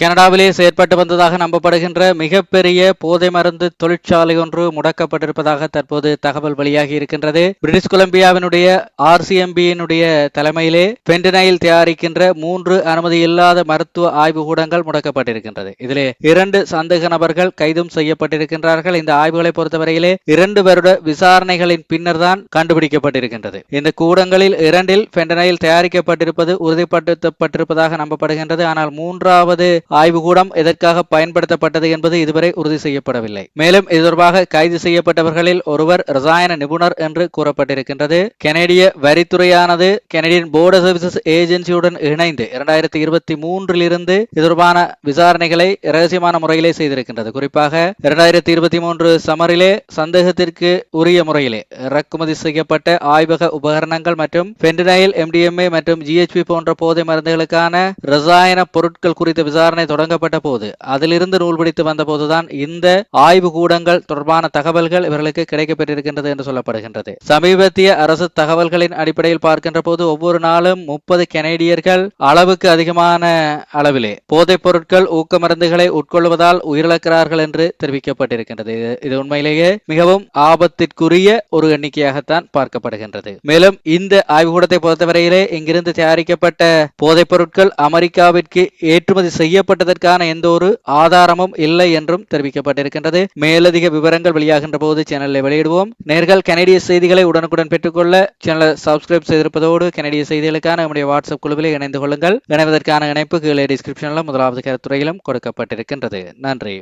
கனடாவிலே செயற்பட்டு வந்ததாக நம்பப்படுகின்ற மிகப்பெரிய போதை மருந்து தொழிற்சாலை ஒன்று முடக்கப்பட்டிருப்பதாக தற்போது தகவல் வெளியாகி இருக்கின்றது. பிரிட்டிஷ் கொலம்பியாவினுடைய ஆர்சிஎம்பியினுடைய தலைமையிலே பென்டனைல் தயாரிக்கின்ற மூன்று அனுமதி இல்லாத மருத்துவ ஆய்வுகூடங்கள் முடக்கப்பட்டிருக்கின்றது. இதிலே இரண்டு சந்தேக நபர்கள் கைதும் செய்யப்பட்டிருக்கின்றார்கள். இந்த ஆய்வுகளை பொறுத்தவரையிலே இரண்டு வருட விசாரணைகளின் பின்னர் தான் கண்டுபிடிக்கப்பட்டிருக்கின்றது. இந்த கூடங்களில் இரண்டில் பென்டனைல் தயாரிக்கப்பட்டிருப்பது உறுதிப்படுத்தப்பட்டிருப்பதாக நம்பப்படுகின்றது. ஆனால் மூன்றாவது ஆய்வுகூடம் எதற்காக பயன்படுத்தப்பட்டது என்பது இதுவரை உறுதி செய்யப்படவில்லை. மேலும் இது தொடர்பாக கைது செய்யப்பட்டவர்களில் ஒருவர் ரசாயன நிபுணர் என்று கூறப்பட்டிருக்கின்றது. கனேடிய வரித்துறையானது கெனடியின் போர்டர் சர்வீசஸ் ஏஜென்சியுடன் இணைந்து இரண்டாயிரத்தி இருபத்தி மூன்றில் இருந்து இது தொடர்பான விசாரணைகளை ரகசியமான முறையிலே செய்திருக்கின்றது. குறிப்பாக இரண்டாயிரத்தி இருபத்தி மூன்று சமரிலே சந்தேகத்திற்கு உரிய முறையிலே இறக்குமதி செய்யப்பட்ட ஆய்வக உபகரணங்கள் மற்றும் பென்டினைல் எம்டிஎம்ஏ மற்றும் ஜிஹெச்பி போன்ற போதை மருந்துகளுக்கான ரசாயன பொருட்கள் குறித்த விசாரணை தொடங்கப்பட்ட போது அதிலிருந்து நூல் பிடித்து வந்தபோதுதான் இந்த ஆய்வு கூடங்கள் தொடர்பான தகவல்கள் இவர்களுக்கு கிடைக்கப்பெற்றிருக்கின்றது என்று சொல்லப்படுகின்றது. சமீபத்திய அரசு தகவல்களின் அடிப்படையில் பார்க்கின்ற போது ஒவ்வொரு நாளும் முப்பது கனேடியர்கள் அளவுக்கு அதிகமான அளவிலே போதைப் பொருட்கள் ஊக்க மருந்துகளை உட்கொள்வதால் உயிரிழக்கிறார்கள் என்று தெரிவிக்கப்பட்டிருக்கின்றது. இது- உண்மையிலேயே மிகவும் ஆபத்திற்குரிய ஒரு எண்ணிக்கையாகத்தான் பார்க்கப்படுகின்றது. மேலும் இந்த ஆய்வுக்கூடத்தை பொறுத்தவரையிலே இங்கிருந்து தயாரிக்கப்பட்ட போதைப் பொருட்கள் அமெரிக்காவிற்கு ஏற்றுமதி செய்ய செய்யப்பட்டதற்கான எந்த ஒரு ஆதாரமும் இல்லை என்றும் தெரிவிக்கப்பட்டிருக்கின்றது. மேலதிக விவரங்கள் வெளியாகின்ற போது சேனலில் வெளியிடுவோம். நேர்கள் கனடிய செய்திகளை உடனுக்குடன் பெற்றுக்கொள்ள சேனலை சப்ஸ்கிரைப் செய்திருப்பதோடு கனடிய செய்திகளுக்கான நம்முடைய வாட்ஸ்அப் குழுவில் இணைந்து கொள்ளுங்கள். இணைவதற்கான இணைப்பு கீழே டிஸ்கிரிப்ஷனில் முதலாவது கருத்துறையிலும் கொடுக்கப்பட்டிருக்கின்றது. நன்றி.